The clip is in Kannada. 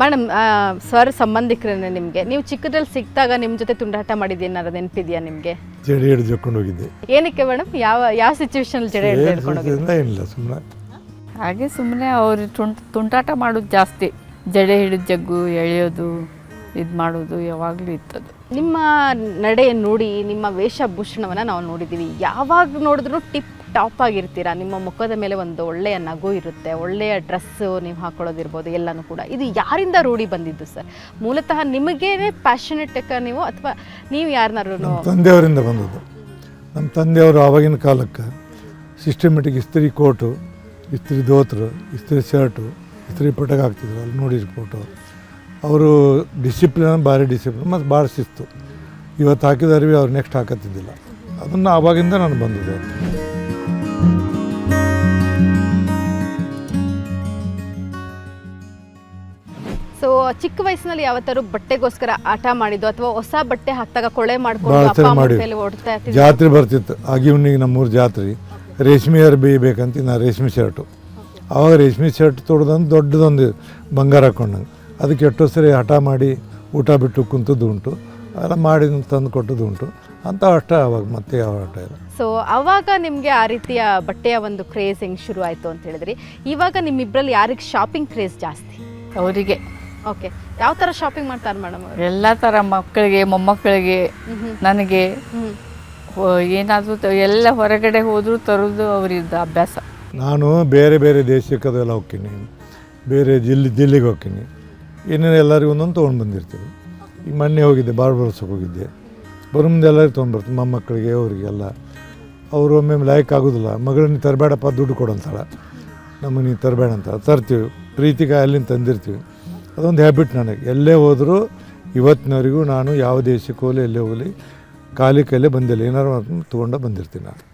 ಮೇಡಮ್ ಸರ್ ಸಂಬಂಧಿಕರೇ ನಿಮಗೆ. ನೀವು ಚಿಕ್ಕದಲ್ಲಿ ಸಿಕ್ಕಿದಾಗ ನಿಮ್ಮ ಜೊತೆ ತುಂಡಾಟ ಮಾಡಿದ್ದೇನಾರ ನೆನಪಿದೆಯಾ ನಿಮಗೆ? ಜಡೆ ಹಿಡಿದು ಜೊಕ್ಕೊಂಡು ಹೋಗಿದ್ದೆ. ಏನಕ್ಕೆ ಮೇಡಮ್? ಯಾವ ಯಾವ ಸಿಚುವೇಶನ್ ಜಡೆ ಹಿಡಿದು ಹಿಡ್ಕೊಂಡು ಹೋಗಿದ್ದು? ಸುದ್ದಿಯಿಂದ ಸುಮ್ಮನೆ ಹಾಗೆ ಸುಮ್ಮನೆ ಅವ್ರು ತುಂಟ ತುಂಟಾಟ ಮಾಡೋದು ಜಾಸ್ತಿ. ಜಡೆ ಹಿಡಿದು ಜಗ್ಗು ಎಳೆಯೋದು ಇದು ಮಾಡೋದು ಯಾವಾಗಲೂ ಇತ್ತದು. ನಿಮ್ಮ ನಡೆ ನೋಡಿ ನಿಮ್ಮ ವೇಷಭೂಷಣವನ್ನು ನಾವು ನೋಡಿದ್ದೀವಿ ಯಾವಾಗ ನೋಡಿದ್ರು ಟಿಪ್ ಟಾಪ್ ಆಗಿರ್ತೀರಾ? ನಿಮ್ಮ ಮುಖದ ಮೇಲೆ ಒಂದು ಒಳ್ಳೆಯ ನಗು ಇರುತ್ತೆ, ಒಳ್ಳೆಯ ಡ್ರೆಸ್ಸು ನೀವು ಹಾಕೊಳ್ಳೋದಿರ್ಬೋದು, ಎಲ್ಲನೂ ಕೂಡ. ಇದು ಯಾರಿಂದ ರೂಢಿ ಬಂದಿದ್ದು ಸರ್? ಮೂಲತಃ ನಿಮಗೇನೆ ಪ್ಯಾಷನೆಟ್ ನೀವು ಅಥವಾ ನೀವು ಯಾರನ್ನಾರು ತಂದೆಯವರಿಂದ ಬಂದದ್ದು. ನಮ್ಮ ತಂದೆಯವರು ಆವಾಗಿನ ಕಾಲಕ್ಕೆ ಸಿಸ್ಟಮೆಟಿಕ್ ಇಸ್ತ್ರಿ ಕೋಟು, ಇಸ್ತ್ರಿ ಧೋತ್ರು ಇಸ್ತ್ರಿ ಶರ್ಟು, ಇಸ್ತ್ರಿ ಪಟಕ್ ಹಾಕ್ತಿದ್ರು, ಅಲ್ಲಿ ನೋಡಿರಿ ಫೋಟೋ ಅವರು ಡಿಸಿಪ್ಲಿನ್ ಭಾರಿ ಡಿಸಿಪ್ಲಿನ್ ಮತ್ತು ಭಾಳ ಶಿಸ್ತು. ಇವತ್ತು ಹಾಕಿದ ಅರಿವಿ ಅವ್ರು ನೆಕ್ಸ್ಟ್ ಹಾಕತ್ತಿದ್ದಿಲ್ಲ. ಅದನ್ನು ಆವಾಗಿಂದ ನಾನು ಬಂದದ್ದು ಸೊ ಚಿಕ್ಕ ವಯಸ್ಸಿನಲ್ಲಿ ಯಾವತ್ತಾರು ಬಟ್ಟೆಗೋಸ್ಕರ ಆಟ ಮಾಡಿದ್ದು ಅಥವಾ ಹೊಸ ಬಟ್ಟೆ ಹಾಕಿದಾಗ ಕೊಳೆ ಮಾಡ್ಕೊಂಡು ಭಾಳ ಅಪ್ಪ ಸರಿ ಅಮ್ಮ ಮಾಡಿ ಕೈಲಿ ಓಡ್ತಾ ಇರ್ತಿದ್ರು ಜಾತ್ರೆ ಬರ್ತಿತ್ತು. ಆಗಿವನಿಗೆ ನಮ್ಮೂರು ಜಾತ್ರೆ. ರೇಷ್ಮೆ ಅರ್ಬಿ ಬೇಕಂತ ನಾ ರೇಷ್ಮೆ ಶರ್ಟು. ಆವಾಗ ರೇಷ್ಮೆ ಶರ್ಟ್ ತೊಡ್ದಂದು ದೊಡ್ಡದೊಂದು ಬಂಗಾರ ಹಾಕೊಂಡಂಗೆ. ಅದಕ್ಕೆ ಎಷ್ಟೋ ಸರಿ ಹಠ ಮಾಡಿ ಊಟ ಬಿಟ್ಟು ಕುಂತದ್ದು ಉಂಟು. ಎಲ್ಲ ಮಾಡಿ ತಂದು ಕೊಟ್ಟದ್ದು ಉಂಟು. ಅಂತ ಅಷ್ಟ ಅವಾಗ ಮತ್ತೆ ಯಾವ ಆಟ ಇಲ್ಲ. ಸೊ ಅವಾಗ ನಿಮಗೆ ಆ ರೀತಿಯ ಬಟ್ಟೆಯ ಒಂದು ಕ್ರೇಜ್ ಹೆಂಗೆ ಶುರು ಆಯ್ತು ಅಂತ ಹೇಳಿದ್ರಿ. ಇವಾಗ ನಿಮ್ಮಿಬ್ಬರಲ್ಲಿ ಯಾರಿಗೆ ಶಾಪಿಂಗ್ ಕ್ರೇಜ್ ಜಾಸ್ತಿ? ಅವರಿಗೆ. ಓಕೆ ಯಾವ ಥರ ಶಾಪಿಂಗ್ ಮಾಡ್ತಾರೆ ಮೇಡಮ್ ಅವರು? ಎಲ್ಲ ಥರ ಮಕ್ಕಳಿಗೆ ಮೊಮ್ಮಕ್ಕಳಿಗೆ ನನಗೆ ಏನಾದರೂ ಎಲ್ಲ ಹೊರಗಡೆ ಹೋದರೂ ತರೋದು ಅವರಿದ್ದ ಅಭ್ಯಾಸ. ನಾನು ಬೇರೆ ಬೇರೆ ದೇಶಕ್ಕೆ ಅದೆಲ್ಲ ಹೋಗ್ತೀನಿ. ಬೇರೆ ಜಿಲ್ಲೆ ಜಿಲ್ಲೆಗೆ ಹೋಗ್ತೀನಿ. ಏನೇನು ಎಲ್ಲರಿಗೂ ಒಂದೊಂದು ತೊಗೊಂಡು ಬಂದಿರ್ತೀವಿ. ಈಗ ಮೊನ್ನೆ ಹೋಗಿದ್ದೆ ಬಾರ್ಬರ್ಸಕ್ಕೆ ಹೋಗಿದ್ದೆ. ಬರೋ ಮುಂದೆ ಎಲ್ಲರಿಗೂ ತೊಗೊಂಡ್ಬರ್ತೀನಿ ಮೊಮ್ಮಕ್ಕಳಿಗೆ ಅವರಿಗೆಲ್ಲ. ಅವರು ಒಮ್ಮೆ ಲಾಯಕ್ ಆಗೋದಿಲ್ಲ. ಮಗಳನ್ನ ತರಬೇಡಪ್ಪ ದುಡ್ಡು ಕೊಡು ಅಂತಾಳೆ ನಮಗೆ ನೀನು ತರಬೇಡ ಅಂತ. ತರ್ತೀವಿ. ಪ್ರೀತಿಗೆ ಅಲ್ಲಿಂದ ತಂದಿರ್ತೀವಿ. ಅದೊಂದು ಹ್ಯಾಬಿಟ್ ನನಗೆ. ಎಲ್ಲೇ ಹೋದರೂ ಇವತ್ತಿನವರೆಗೂ ನಾನು ಯಾವ ದೇಶಕ್ಕೆ ಹೋಗಲಿ, ಎಲ್ಲೇ ಹೋಗಲಿ, ಖಾಲಿ ಬಂದಿಲ್ಲ. ಏನಾರು ತೊಗೊಂಡು ಬಂದಿರ್ತೀನಿ ನಾನು.